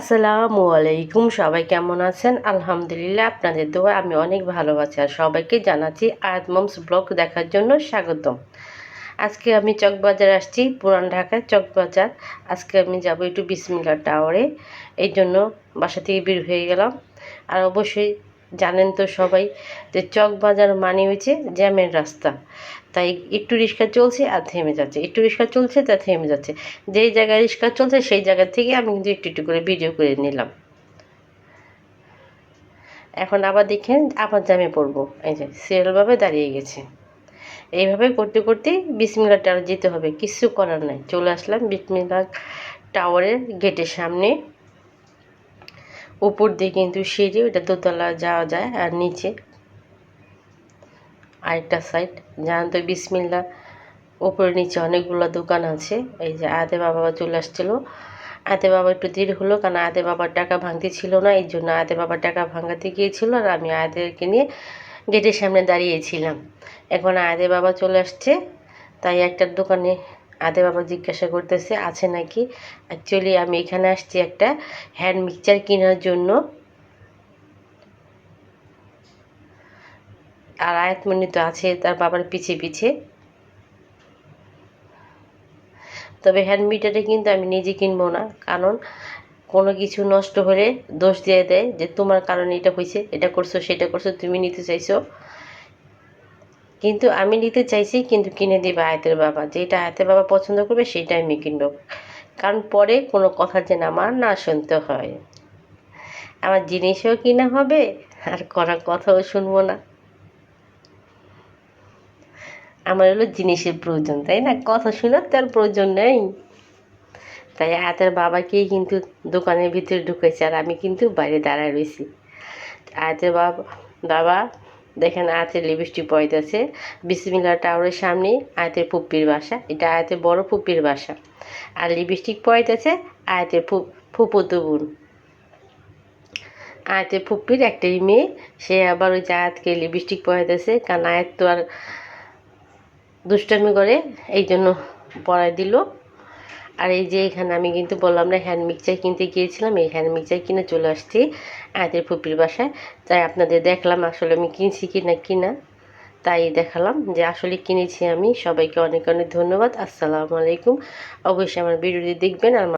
আসসালামু আলাইকুম, সবাই কেমন আছেন? আলহামদুলিল্লাহ আপনাদের দোয়া আমি অনেক ভালো আছি আর সবাইকে জানাচ্ছি আয়াত মমস ব্লগ দেখার জন্য স্বাগতম। আজকে আমি চকবাজার আসছি, পুরান ঢাকায় চকবাজার। আজকে আমি যাব একটু বিসমিল্লা টাওয়ারে, এই জন্য বাসা থেকে বের হয়ে গেলাম। আর অবশ্যই জানেন তো সবাই যে চকবাজার মানে হয়েছে জ্যামের রাস্তা। তাই একটু রিক্সা চলছে আর থেমে যাচ্ছে। একটু রিক্সা চলছে, তা থেমে যাচ্ছে। যেই জায়গায় রিক্সা চলছে, সেই জায়গা থেকে আমি কিন্তু একটু একটু করে ভিডিও করে নিলাম। এখন আবার দেখেন, আবার জ্যামে পড়ব। এই যে সিরিয়ালভাবে দাঁড়িয়ে গেছে। এইভাবে করতে করতে বিসমিল্লা টাওয়ার যেতে হবে, কিছু করার নাই। চলে আসলাম বিসমিল্লা টাওয়ারের গেটের সামনে। উপর দিয়ে কিন্তু সিঁড়ি ওটা দোতলা যাওয়া যায়, আর নিচে আরেকটা সাইড জানান তো, বিসমিল্লা, উপরে নিচে অনেকগুলো দোকান আছে। এই যে আদে বাবা চলে আসছিল। আদে বাবা একটু দেরি হলো, কারণ আদে বাবার টাকা ভাঙতে ছিল না, এই জন্য আদে বাবার টাকা ভাঙাতে গিয়েছিল, আর আমি আদেরকে নিয়ে গেটের সামনে দাঁড়িয়েছিলাম। এখন আদে বাবা চলে আসছে, তাই একটা দোকানে আদে বাবা জিজ্ঞাসা করতেছে, আছে নাকি? অ্যাকচুয়ালি আমি এখানে আসছি একটা হ্যান্ড মিক্সচার কেনার জন্য। আর আয়াতমণি তো আছে, তার বাবার পিছে পিছে। তবে হ্যান্ড মিটারে কিন্তু আমি নিজে কিনবো না, কারণ কোনো কিছু নষ্ট হলে দোষ দিয়ে দেয় যে, তোমার কারণে এটা হয়েছে এটা করছ, সেটা করছ, তুমি নিতে চাইছো। কিন্তু আমি নিতে চাইছি কিন্তু কিনে দেবে আয়তের বাবা। যেটা আয়তের বাবা পছন্দ করবে সেটা আমি কিনবো। কারণ পরে কোনো কথা যেন আমার না শুনতে হয়। আমার জিনিসও কিনা হবে, আর করার কথাও শুনব না। আমার হলো জিনিসের প্রয়োজন, তাই না? কথা শোনার তার প্রয়োজন নেই। তাই আয়াতের বাবাকেই কিন্তু দোকানের ভিতরে ঢুকেছে আর আমি কিন্তু বাইরে দাঁড়ায় রয়েছি। আয়াতের বাবা বাবা দেখেন আয়াতের লিপস্টিক পয়তেছে বিসমিল্লা টাওয়ারের সামনে আয়াতের পুপ্পির বাসা। এটা আয়াতের বড় পুপ্পির বাসা। আর লিপস্টিক পয়তেছে আয়াতের ফুপুতো বোন আয়াতের ফুপ্পির একটাই মেয়ে। সে আবার ওই যে আয়াতকে লিপস্টিক পরাইতেছে কারণ আয়াত তো আর দুষ্টামি করে এই জন্য পড়াই দিল। আর এই যে এখানে আমি কিন্তু বললাম না হ্যান্ড মিক্সচার কিনতে গিয়েছিলাম, এই হ্যান্ড মিক্সচার কিনে চলে আসছি আয়াতের ফুপির বাসায়। তাই আপনাদের দেখলাম আসলে আমি কিনছি কি না কিনা তাই দেখালাম যে আসলে কিনেছি আমি। সবাইকে অনেক অনেক ধন্যবাদ। আসসালামু আলাইকুম। অবশ্যই আমার ভিডিওটি দেখবেন আর